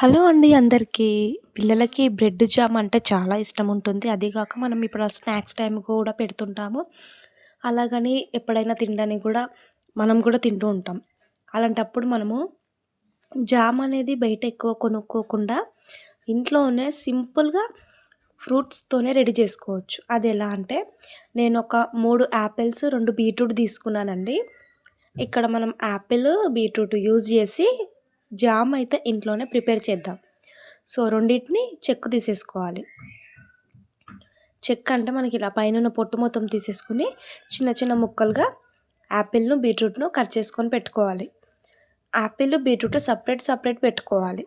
Hello అండి అందరికీ. పిల్లలకి బ్రెడ్ జామ్ అంటే చాలా ఇష్టం ఉంటుంది. అదేగాక మనం ఇప్పుడు స్నాక్స్ టైం కూడా పెడుతుంటాము. అలాగని ఎప్పుడైనా తినడానికి కూడా మనం కూడా తింటూ ఉంటాం. అలాంటప్పుడు మనము జామ్ అనేది బయట ఎక్కువ కొనుక్కోకుండా ఇంట్లోనే సింపుల్గా ఫ్రూట్స్తోనే రెడీ చేసుకోవచ్చు. అది ఎలా అంటే నేను ఒక మూడు యాపిల్స్ రెండు బీట్రూట్ తీసుకున్నానండి. ఇక్కడ మనం యాపిల్ బీట్రూట్ యూజ్ చేసి జామ్ అయితే ఇంట్లోనే ప్రిపేర్ చేద్దాం. సో రెండింటిని చెక్కు తీసేసుకోవాలి. చెక్క అంటే మనకి ఇలా పైన పొట్టు మొత్తం తీసేసుకుని చిన్న చిన్న ముక్కలుగా యాపిల్ను బీట్రూట్ను కట్ చేసుకొని పెట్టుకోవాలి. యాపిల్ బీట్రూట్ సపరేట్ సపరేట్ పెట్టుకోవాలి.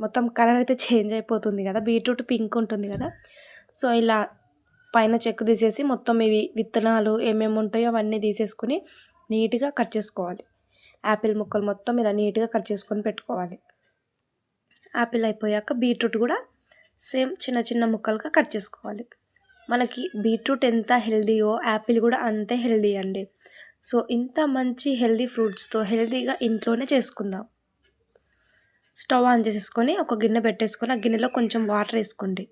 మొత్తం కలర్ అయితే చేంజ్ అయిపోతుంది కదా బీట్రూట్ పింక్ ఉంటుంది కదా. సో ఇలా పైన చెక్కు తీసేసి మొత్తం ఇవి విత్తనాలు ఏమేమి ఉంటాయో అవన్నీ తీసేసుకుని నీట్గా కట్ చేసుకోవాలి. యాపిల్ ముక్కలు మొత్తం ఇలా నీట్గా కట్ చేసుకొని పెట్టుకోవాలి. యాపిల్ అయిపోయాక బీట్రూట్ కూడా సేమ్ చిన్న చిన్న ముక్కలుగా కట్ చేసుకోవాలి. మనకి బీట్రూట్ ఎంత హెల్దీయో యాపిల్ కూడా అంతే హెల్దీ అండి. సో ఇంత మంచి హెల్దీ ఫ్రూట్స్తో హెల్దీగా ఇంట్లోనే చేసుకుందాం. స్టవ్ ఆన్ చేసేసుకొని ఒక గిన్నె పెట్టేసుకొని ఆ గిన్నెలో కొంచెం వాటర్ వేసుకోండి.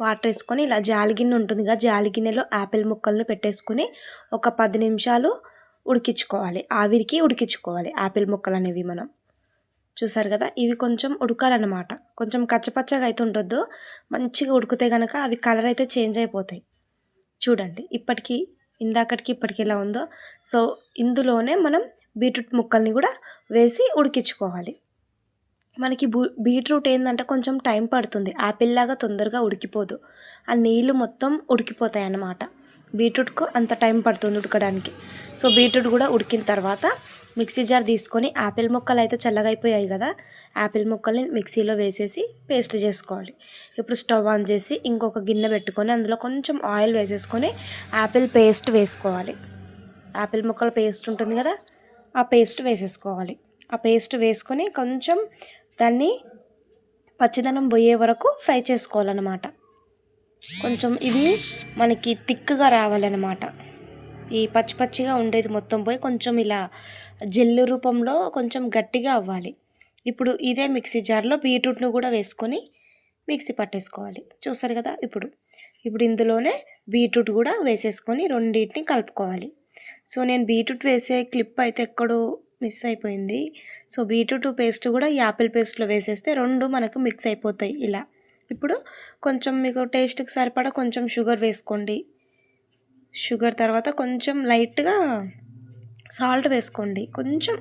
వాటర్ వేసుకొని ఇలా జాలి గిన్నె ఉంటుంది జాలి గిన్నెలో యాపిల్ ముక్కలను పెట్టేసుకొని ఒక పది నిమిషాలు ఉడికించుకోవాలి. ఆవిరికి ఉడికించుకోవాలి. యాపిల్ ముక్కలు అనేవి మనం. చూసారు కదా? ఇవి కొంచెం ఉడకాలన్నమాట. కొంచెం కచ్చపచ్చగా అయితే ఉండొద్దు. మంచిగా ఉడికితే కనుక అవి కలర్ అయితే చేంజ్ అయిపోతాయి. చూడండి. ఇప్పటికీ ఇందాకటికి ఇప్పటికి ఎలా ఉందో. సో ఇందులోనే మనం బీట్రూట్ ముక్కల్ని కూడా వేసి ఉడికించుకోవాలి. మనకి బూ బీట్రూట్ ఏంటంటే కొంచెం టైం పడుతుంది. యాపిల్ లాగా తొందరగా ఉడికిపోదు. ఆ నీళ్ళు మొత్తం ఉడికిపోతాయి అన్నమాట బీట్రూట్కు అంత టైం పడుతుంది ఉడకడానికి. సో బీట్రూట్ కూడా ఉడికిన తర్వాత మిక్సీ జార్ తీసుకొని యాపిల్ ముక్కలు అయితే చల్లగా అయిపోయాయి కదా యాపిల్ ముక్కల్ని మిక్సీలో వేసేసి పేస్ట్ చేసుకోవాలి. ఇప్పుడు స్టవ్ ఆన్ చేసి ఇంకొక గిన్నె పెట్టుకొని అందులో కొంచెం ఆయిల్ వేసేసుకొని యాపిల్ పేస్ట్ వేసుకోవాలి. యాపిల్ ముక్కల పేస్ట్ ఉంటుంది కదా ఆ పేస్ట్ వేసేసుకోవాలి. ఆ పేస్ట్ వేసుకొని కొంచెం దాన్ని పచ్చిదనం పోయే వరకు ఫ్రై చేసుకోవాలన్నమాట. కొంచెం ఇది మనకి థిక్గా రావాలన్నమాట. ఈ పచ్చి పచ్చిగా ఉండేది మొత్తం పోయి కొంచెం ఇలా జెల్లు రూపంలో కొంచెం గట్టిగా అవ్వాలి. ఇప్పుడు ఇదే మిక్సీ జార్లో బీట్రూట్ను కూడా వేసుకొని మిక్సీ పట్టేసుకోవాలి. చూసారు కదా ఇప్పుడు. ఇప్పుడు ఇందులోనే బీట్రూట్ కూడా వేసేసుకొని రెండింటిని కలుపుకోవాలి. సో నేను బీట్రూట్ వేసే క్లిప్ అయితే ఎక్కడో మిస్ అయిపోయింది. సో బీట్రూట్ పేస్ట్ కూడా యాపిల్ పేస్ట్లో వేసేస్తే రెండు మనకు మిక్స్ అయిపోతాయి ఇలా. ఇప్పుడు కొంచెం మీకు టేస్ట్కి సరిపడా కొంచెం షుగర్ వేసుకోండి. షుగర్ తర్వాత కొంచెం లైట్గా సాల్ట్ వేసుకోండి. కొంచెం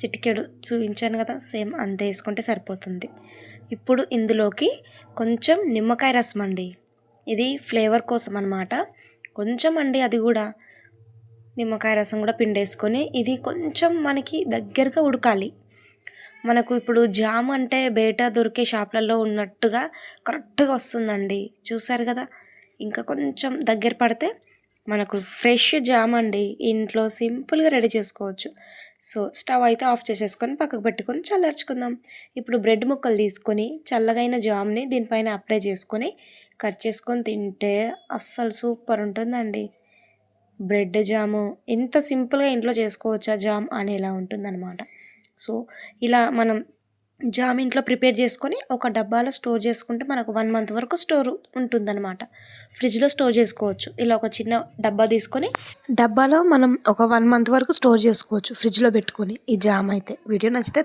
చిటికెడు చూపించాను కదా సేమ్ అంతే వేసుకుంటే సరిపోతుంది. ఇప్పుడు ఇందులోకి కొంచెం నిమ్మకాయ రసం అండి. ఇది ఫ్లేవర్ కోసం అనమాట కొంచెం అండి అది కూడా. నిమ్మకాయ రసం కూడా పిండేసుకొని ఇది కొంచెం మనకి దగ్గరగా ఉడకాలి. మనకు ఇప్పుడు జామ్ అంటే బయట దొరికే షాప్లలో ఉన్నట్టుగా కరెక్ట్గా వస్తుందండి. చూసారు కదా? ఇంకా కొంచెం దగ్గర పడితే మనకు ఫ్రెష్ జామ్ అండి. ఇంట్లో సింపుల్గా రెడీ చేసుకోవచ్చు. సో స్టవ్ అయితే ఆఫ్ చేసేసుకొని పక్కకు పెట్టుకొని చల్లార్చుకుందాం. ఇప్పుడు బ్రెడ్ ముక్కలు తీసుకొని చల్లగైన జామ్ని దీనిపైన అప్లై చేసుకొని కట్ చేసుకొని తింటే అస్సలు సూపర్ ఉంటుందండి. Bread jam. ఎంత సింపుల్గా ఇంట్లో చేసుకోవచ్చా జామ్ అనేలా ఉంటుందన్నమాట. సో ఇలా మనం జామ్ ఇంట్లో ప్రిపేర్ చేసుకొని ఒక డబ్బాలో స్టోర్ చేసుకుంటే మనకు వన్ మంత్ వరకు స్టోర్ ఉంటుందన్నమాట. ఫ్రిడ్జ్లో స్టోర్ చేసుకోవచ్చు. ఇలా ఒక చిన్న డబ్బా తీసుకొని డబ్బాలో మనం ఒక వన్ మంత్ వరకు స్టోర్ చేసుకోవచ్చు. ఫ్రిడ్జ్లో పెట్టుకొని ఈ జామ్ అయితే. వీడియో నచ్చితే